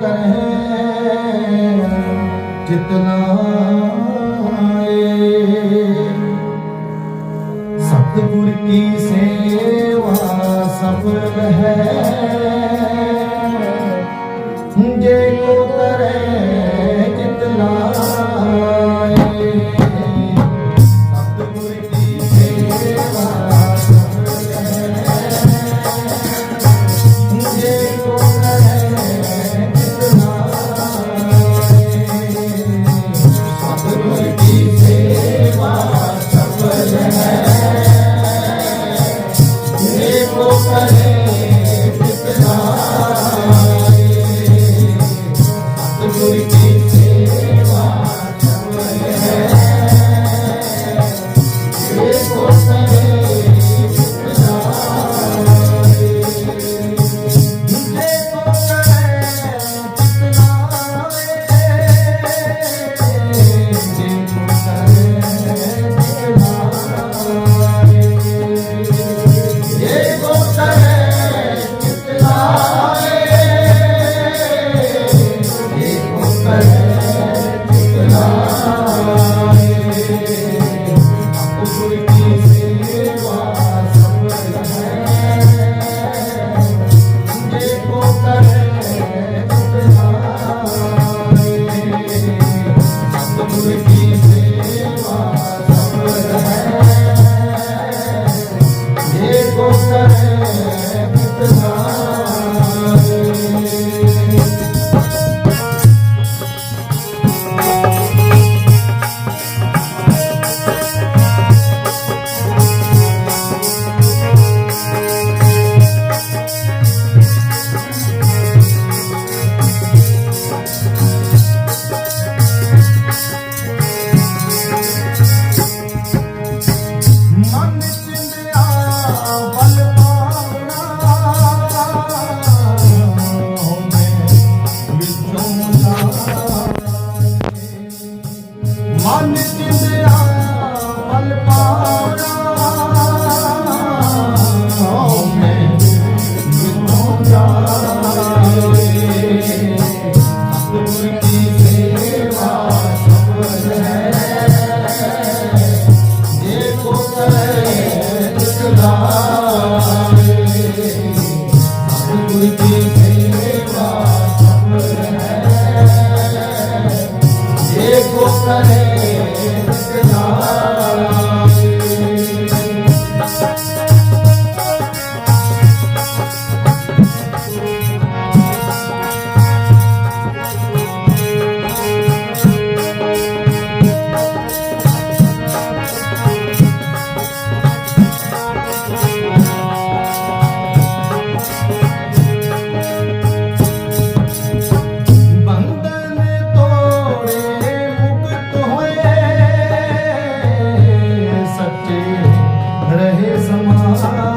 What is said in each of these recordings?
ਜੇ ਕੋ ਜਿਤਨਾ ਸਤਿਗੁਰ ਕੀ ਸੇਵਾ ਸਫਲ ਹੈ ਜੇ ਕੋ ਕਰੇ ਜਿਤ I On this 감사합니다.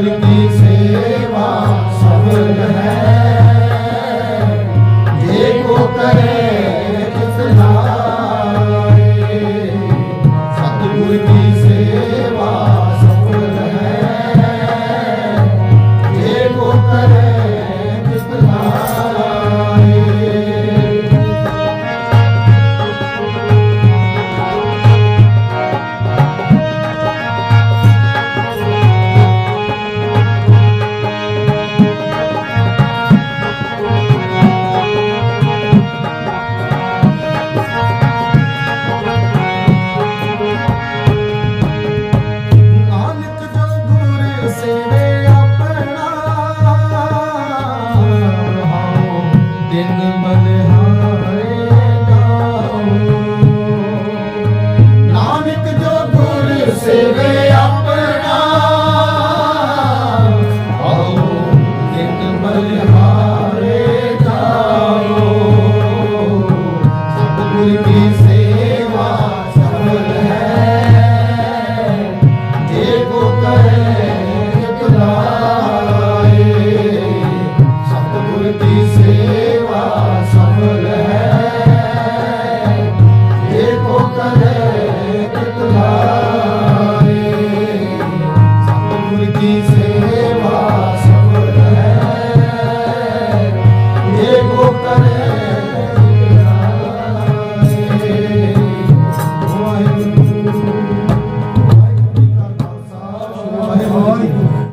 Thank you. Say.